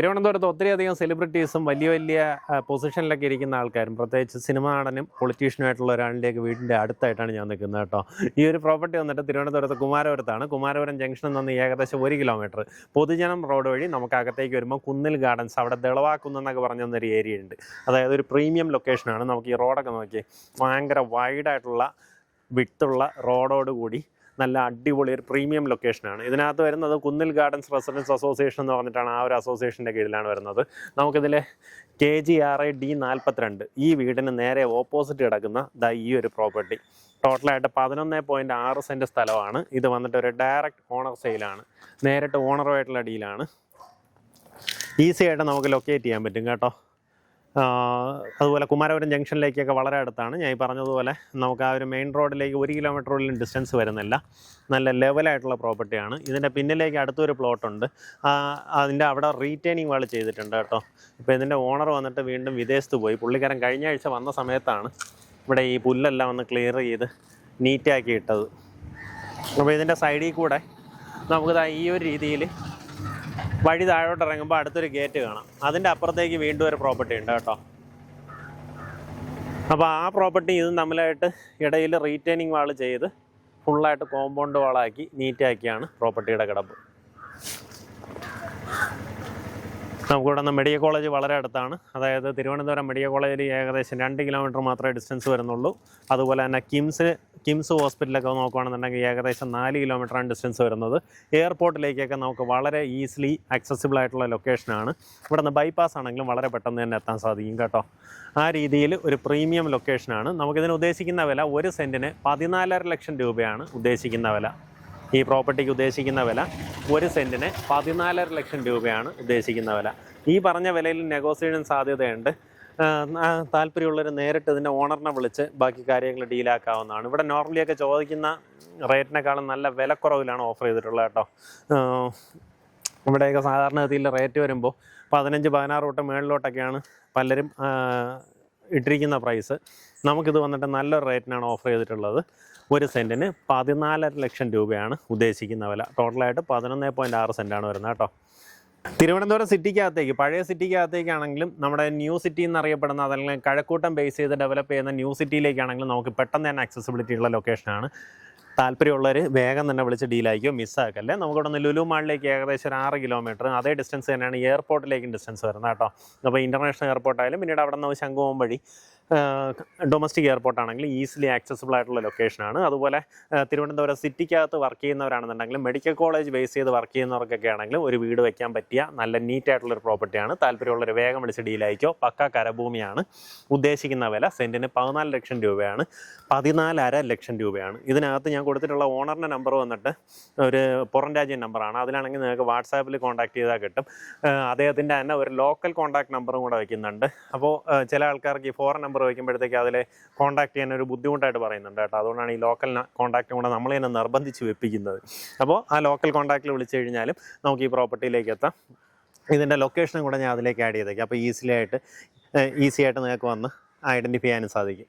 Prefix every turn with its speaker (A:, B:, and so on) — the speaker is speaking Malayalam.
A: തിരുവനന്തപുരത്ത് ഒത്തിരിയധികം സെലിബ്രിറ്റീസും വലിയ വലിയ പൊസിഷനിലൊക്കെ ഇരിക്കുന്ന ആൾക്കാരും പ്രത്യേകിച്ച് സിനിമ നടനും പൊളിറ്റീഷ്യനുമായിട്ടുള്ള ഒരാളിന്റെയൊക്കെ വീടിന്റെ അടുത്തായിട്ടാണ് ഞാൻ നിൽക്കുന്നത് കേട്ടോ. ഈ ഒരു പ്രോപ്പർട്ടി വന്നിട്ട് തിരുവനന്തപുരത്ത് കുമാരപുരത്താണ് കുമാരപുരം ജംഗ്ഷനിൽ നിന്ന് ഏകദേശം ഒരു കിലോമീറ്റർ പൊതുജനം റോഡ് വഴി നമുക്ക് അകത്തേക്ക് വരുമ്പോൾ കുന്നിൽ ഗാർഡൻസ് അവിടെ ദളവാക്കുന്നൊക്കെ പറഞ്ഞ ഒരു ഏരിയ ഉണ്ട്. അതായത് ഒരു പ്രീമിയം ലൊക്കേഷനാണ് നമുക്ക് ഈ റോഡൊക്കെ നോക്കി ഭയങ്കര വൈഡായിട്ടുള്ള വിട്ടുള്ള റോഡോട് കൂടി നല്ല അടിപൊളി ഒരു പ്രീമിയം ലൊക്കേഷനാണ് ഇതിനകത്ത് വരുന്നത് കുന്നിൽ ഗാർഡൻസ് റെസിഡൻസ് അസോസിയേഷൻ എന്ന് പറഞ്ഞിട്ടാണ് ആ ഒരു അസോസിയേഷന്റെ കീഴിലാണ് വരുന്നത്. നമുക്കിതിൽ K G R I D നാൽപ്പത്തിരണ്ട് ഈ വീടിന് നേരെ ഓപ്പോസിറ്റ് കിടക്കുന്ന ദ ഈ ഒരു പ്രോപ്പർട്ടി ടോട്ടലായിട്ട് പതിനൊന്ന് പോയിന്റ് ആറ് സെന്റ് സ്ഥലമാണ്. ഇത് വന്നിട്ട് ഒരു ഡയറക്റ്റ് ഓണർ സെയിലാണ് നേരിട്ട് ഓണറുമായിട്ടുള്ള ഡീലാണ് ഈസി ആയിട്ട് നമുക്ക് ലൊക്കേറ്റ് ചെയ്യാൻ പറ്റും കേട്ടോ. അതുപോലെ കുമാരപുരം ജംഗ്ഷനിലേക്കൊക്കെ വളരെ അടുത്താണ്. ഞാൻ ഈ പറഞ്ഞതുപോലെ നമുക്ക് ആ ഒരു മെയിൻ റോഡിലേക്ക് ഒരു കിലോമീറ്ററിലും ഡിസ്റ്റൻസ് വരുന്നില്ല. നല്ല ലെവലായിട്ടുള്ള പ്രോപ്പർട്ടിയാണ് ഇതിന്റെ പിന്നിലേക്ക് അടുത്തൊരു പ്ലോട്ടുണ്ട് അതിന്റെ അവിടെ റീറ്റെയിനിങ് വാൾ ചെയ്തിട്ടുണ്ട് കേട്ടോ. ഇപ്പോൾ ഇതിന്റെ ഓണർ വന്നിട്ട് വീണ്ടും വിദേശത്ത് പോയി. പുള്ളിക്കാരൻ കഴിഞ്ഞ ആഴ്ച വന്ന സമയത്താണ് ഇവിടെ ഈ പുല്ലെല്ലാം ഒന്ന് ക്ലിയർ ചെയ്ത് നീറ്റാക്കി ഇട്ടത്. അപ്പോൾ ഇതിന്റെ സൈഡിൽ കൂടെ നമുക്കിതാ ഈ ഒരു രീതിയിൽ വഴി താഴോട്ട് ഇറങ്ങുമ്പോൾ അടുത്തൊരു ഗേറ്റ് കാണാം. അതിന്റെ അപ്പുറത്തേക്ക് വീണ്ടും ഒരു പ്രോപ്പർട്ടി ഉണ്ട് കേട്ടോ. അപ്പോൾ ആ പ്രോപ്പർട്ടി ഇതും തമ്മിലായിട്ട് ഇടയിൽ റീറ്റെയിനിങ് വാൾ ചെയ്ത് ഫുള്ളായിട്ട് കോമ്പൗണ്ട് വാളാക്കി നീറ്റാക്കിയാണ് പ്രോപ്പർട്ടിയുടെ കിടപ്പ്. നമുക്കിവിടെ നിന്ന് മെഡിക്കൽ കോളേജ് വളരെ അടുത്താണ്. അതായത് തിരുവനന്തപുരം മെഡിക്കൽ കോളേജിൽ ഏകദേശം രണ്ട് കിലോമീറ്റർ മാത്രമേ ഡിസ്റ്റൻസ് വരുന്നുള്ളൂ. അതുപോലെ തന്നെ കിംസ് കിംസ് ഹോസ്പിറ്റലൊക്കെ നോക്കുകയാണെന്നുണ്ടെങ്കിൽ ഏകദേശം നാല് കിലോമീറ്ററാണ് ഡിസ്റ്റൻസ് വരുന്നത്. എയർപോർട്ടിലേക്കൊക്കെ നമുക്ക് വളരെ ഈസിലി അക്സസിബിൾ ആയിട്ടുള്ള ലൊക്കേഷനാണ് ഇവിടെ നിന്ന് ബൈപ്പാസ് ആണെങ്കിലും വളരെ പെട്ടെന്ന് തന്നെ എത്താൻ സാധിക്കും കേട്ടോ. ആ രീതിയിൽ ഒരു പ്രീമിയം ലൊക്കേഷനാണ് നമുക്കിതിന് ഉദ്ദേശിക്കുന്ന വില ഒരു സെന്റിന് പതിനാലര ലക്ഷം രൂപയാണ് ഉദ്ദേശിക്കുന്ന വില. ഈ പ്രോപ്പർട്ടിക്ക് ഉദ്ദേശിക്കുന്ന വില ഒരു സെന്റിന് പതിനാലര ലക്ഷം രൂപയാണ് ഉദ്ദേശിക്കുന്ന വില. ഈ പറഞ്ഞ വിലയിൽ നെഗോസിയേഷൻ സാധ്യതയുണ്ട്. താല്പര്യമുള്ളവർ നേരിട്ട് ഇതിന്റെ ഓണറിനെ വിളിച്ച് ബാക്കി കാര്യങ്ങൾ ഡീലാക്കാവുന്നതാണ് ഇവിടെ നോർമലിയൊക്കെ ചോദിക്കുന്ന റേറ്റിനേക്കാളും നല്ല വിലക്കുറവിലാണ് ഓഫർ ചെയ്തിട്ടുള്ളത് കേട്ടോ. ഇവിടെയൊക്കെ സാധാരണഗതിയിൽ റേറ്റ് വരുമ്പോൾ പതിനഞ്ച് പതിനാറ് തൊട്ട് മേളിലോട്ടൊക്കെയാണ് പലരും ഇട്ടിരിക്കുന്ന പ്രൈസ് നമുക്കിത് വന്നിട്ട് നല്ലൊരു റേറ്റിനാണ് ഓഫർ ചെയ്തിട്ടുള്ളത്. ഒരു സെന്റിന് പതിനാലര ലക്ഷം രൂപയാണ് ഉദ്ദേശിക്കുന്ന വില. ടോട്ടലായിട്ട് പതിനൊന്ന് പോയിന്റ് ആറ് സെന്റാണ് വരുന്നത് കേട്ടോ. തിരുവനന്തപുരം സിറ്റിക്കകത്തേക്ക് പഴയ സിറ്റിക്കകത്തേക്കാണെങ്കിലും നമ്മുടെ ന്യൂ സിറ്റി എന്നറിയപ്പെടുന്ന അതല്ലെങ്കിൽ കഴക്കൂട്ടം ബേസ് ചെയ്ത് ഡെവലപ്പ് ചെയ്യുന്ന ന്യൂ സിറ്റിയിലേക്കാണെങ്കിലും നമുക്ക് പെട്ടെന്ന് തന്നെ ആക്സസിബിലിറ്റി ഉള്ള ലൊക്കേഷനാണ് താല്പര്യമുള്ളവർ വേഗം തന്നെ വിളിച്ച് ഡീലായിരിക്കും മിസ്സാക്കല്ലേ നമുക്കിവിടെ നിന്ന് ലുലു മാളിലേക്ക് ഏകദേശം ഒരു ആറ് കിലോമീറ്റർ അതേ ഡിസ്റ്റൻസ് തന്നെയാണ് എയർപോർട്ടിലേക്കും ഡിസ്റ്റൻസ് വരുന്നത് കേട്ടോ. അപ്പോൾ ഇന്റർനാഷണൽ എയർപോർട്ടായാലും പിന്നീട് അവിടെ നിന്ന് ശംഖുവം വഴി ഡൊമസ്റ്റിക് എയർപോർട്ട് ആണെങ്കിൽ ഈസിലി ആക്സസിബിൾ ആയിട്ടുള്ള ലൊക്കേഷനാണ് അതുപോലെ തിരുവനന്തപുരം സിറ്റിക്കകത്ത് വർക്ക് ചെയ്യുന്നവരാണെന്നുണ്ടെങ്കിലും മെഡിക്കൽ കോളേജ് ബേസ് ചെയ്ത് വർക്ക് ചെയ്യുന്നവർക്കൊക്കെ ആണെങ്കിലും ഒരു വീട് വയ്ക്കാൻ പറ്റിയ നല്ല നീറ്റ് ആയിട്ടുള്ളൊരു പ്രോപ്പർട്ടിയാണ് താല്പര്യമുള്ളൊരു വേഗം വിളിച്ച് ഡീലായിക്കോ പക്ക കരഭൂമിയാണ്. ഉദ്ദേശിക്കുന്ന വില സെന്റിന് പതിനാല് ലക്ഷം രൂപയാണ്. പതിനാലര ലക്ഷം രൂപയാണ്. ഇതിനകത്ത് ഞാൻ കൊടുത്തിട്ടുള്ള ഓണറിന്റെ നമ്പർ വന്നിട്ട് ഒരു പുറം രാജ്യം നമ്പറാണ് അതിലാണെങ്കിൽ നിങ്ങൾക്ക് വാട്സാപ്പിൽ കോൺടാക്ട് ചെയ്താൽ കിട്ടും. അദ്ദേഹത്തിന്റെ തന്നെ ഒരു ലോക്കൽ കോൺടാക്ട് നമ്പറും കൂടെ വയ്ക്കുന്നുണ്ട് അപ്പോൾ ചില ആൾക്കാർക്ക് ഈ ഫോറിൻ നമ്പർ വയ്ക്കുമ്പോഴത്തേക്ക് അതിലെ കോൺടാക്ട് ചെയ്യാൻ ഒരു ബുദ്ധിമുട്ടായിട്ട് പറയുന്നുണ്ട് കേട്ടോ. അതുകൊണ്ടാണ് ഈ ലോക്കൽ കോൺടാക്റ്റും കൂടെ നമ്മൾ തന്നെ നിർബന്ധിച്ച് വെപ്പിക്കുന്നത്. അപ്പോൾ ആ ലോക്കൽ കോൺടാക്റ്റിൽ വിളിച്ചു കഴിഞ്ഞാലും നമുക്ക് ഈ പ്രോപ്പർട്ടിയിലേക്ക് എത്താം. ഇതിന്റെ ലൊക്കേഷനും കൂടെ ഞാൻ അതിലേക്ക് ആഡ് ചെയ്തേക്കാം. അപ്പോൾ ഈസിലി ആയിട്ട് ഈസി ആയിട്ട് നിങ്ങൾക്ക് വന്ന് ഐഡന്റിഫൈ ചെയ്യാനും സാധിക്കും.